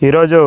ఈరోజు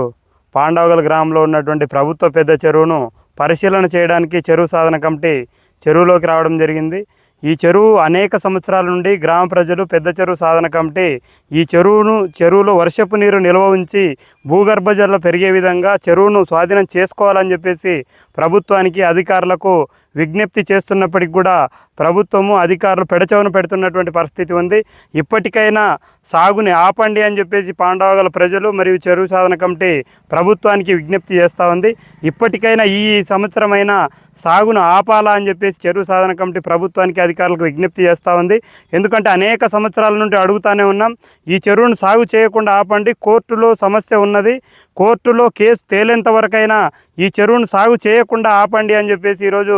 పాండవగల గ్రామంలో ఉన్నటువంటి ప్రభుత్వ పెద్ద చెరువును పరిశీలన చేయడానికి చెరువు సాధన కమిటీ చెరువులోకి రావడం జరిగింది. ఈ చెరువు అనేక సంవత్సరాల నుండి గ్రామ ప్రజలు పెద్ద చెరువు సాధన కమిటీ ఈ చెరువును చెరువులో వర్షపు నీరు నిల్వ ఉంచి భూగర్భ జల పెరిగే విధంగా చెరువును స్వాధీనం చేసుకోవాలని చెప్పేసి ప్రభుత్వానికి అధికారులకు విజ్ఞప్తి చేస్తున్నప్పటికి కూడా ప్రభుత్వము అధికారులు పెడచవన పెడుతున్నటువంటి పరిస్థితి ఉంది. ఇప్పటికైనా సాగుని ఆపండి అని చెప్పేసి పాండవగల ప్రజలు మరియు చెరువు సాధన కమిటీ ప్రభుత్వానికి విజ్ఞప్తి చేస్తూ ఉంది. ఇప్పటికైనా ఈ సంవత్సరమైనా సాగును ఆపాలా అని చెప్పేసి చెరువు సాధన కమిటీ ప్రభుత్వానికి అధికారులకు విజ్ఞప్తి చేస్తూ ఉంది. ఎందుకంటే అనేక సంవత్సరాల నుండి అడుగుతానే ఉన్నాం. ఈ చెరువును సాగు చేయకుండా ఆపండి. కోర్టులో సమస్య ఉన్నది. కోర్టులో కేసు తేలేంత వరకైనా ఈ చెరువును సాగు చేయకుండా ఆపండి అని చెప్పేసి ఈరోజు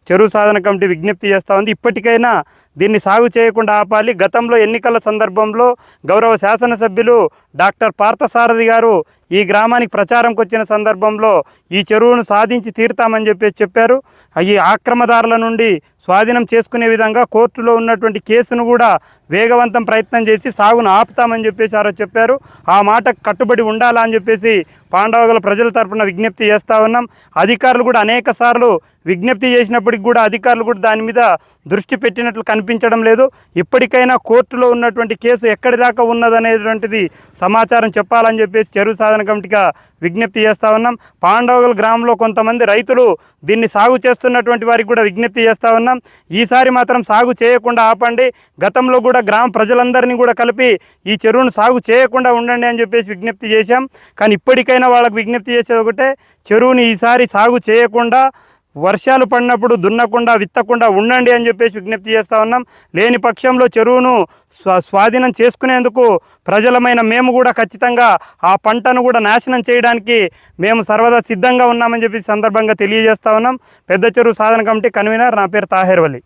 చెరువు సాధన కమిటీ విజ్ఞప్తి చేస్తూ ఉంది. ఇప్పటికైనా దీన్ని సాగు చేయకుండా ఆపాలి. గతంలో ఎన్నికల సందర్భంలో గౌరవ శాసనసభ్యులు డాక్టర్ పార్థసారథి గారు ఈ గ్రామానికి ప్రచారంకి వచ్చిన సందర్భంలో ఈ చెరువును సాధించి తీరుతామని చెప్పేసి చెప్పారు. ఈ ఆక్రమదారుల నుండి స్వాధీనం చేసుకునే విధంగా కోర్టులో ఉన్నటువంటి కేసును కూడా వేగవంతం ప్రయత్నం చేసి సాగును ఆపుతామని చెప్పేసి ఆరో చెప్పారు. ఆ మాట కట్టుబడి ఉండాలా అని చెప్పేసి పాండవగల ప్రజల తరపున విజ్ఞప్తి చేస్తూ ఉన్నాం. అధికారులు కూడా అనేక సార్లు విజ్ఞప్తి ఇప్పటికి కూడా అధికారులు కూడా దాని మీద దృష్టి పెట్టినట్లు కనిపించడం లేదు. ఇప్పటికైనా కోర్టులో ఉన్నటువంటి కేసు ఎక్కడి దాకా ఉన్నదనేటువంటిది సమాచారం చెప్పాలని చెప్పేసి చెరువు సాధన కమిటీగా విజ్ఞప్తి చేస్తూ ఉన్నాం. పాండవగల్ గ్రామంలో కొంతమంది రైతులు దీన్ని సాగు చేస్తున్నటువంటి వారికి కూడా విజ్ఞప్తి చేస్తూ ఉన్నాం. ఈసారి మాత్రం సాగు చేయకుండా ఆపండి. గతంలో కూడా గ్రామ ప్రజలందరినీ కూడా కలిపి ఈ చెరువును సాగు చేయకుండా ఉండండి అని చెప్పేసి విజ్ఞప్తి చేశాం. కానీ ఇప్పటికైనా వాళ్ళకి విజ్ఞప్తి చేసేది ఒకటే చెరువుని ఈసారి సాగు చేయకుండా వర్షాలు పడినప్పుడు దున్నకుండా విత్తకుండా ఉండండి అని చెప్పేసి విజ్ఞప్తి చేస్తూ ఉన్నాం. లేని పక్షంలో చెరువును స్వా స్వాధీనం చేసుకునేందుకు ప్రజలమైన మేము కూడా ఖచ్చితంగా ఆ పంటను కూడా నాశనం చేయడానికి మేము సర్వదా సిద్ధంగా ఉన్నామని చెప్పి సందర్భంగా తెలియజేస్తా ఉన్నాం. పెద్ద చెరువు సాధన కమిటీ కన్వీనర్ నా పేరు తాహేర్వలి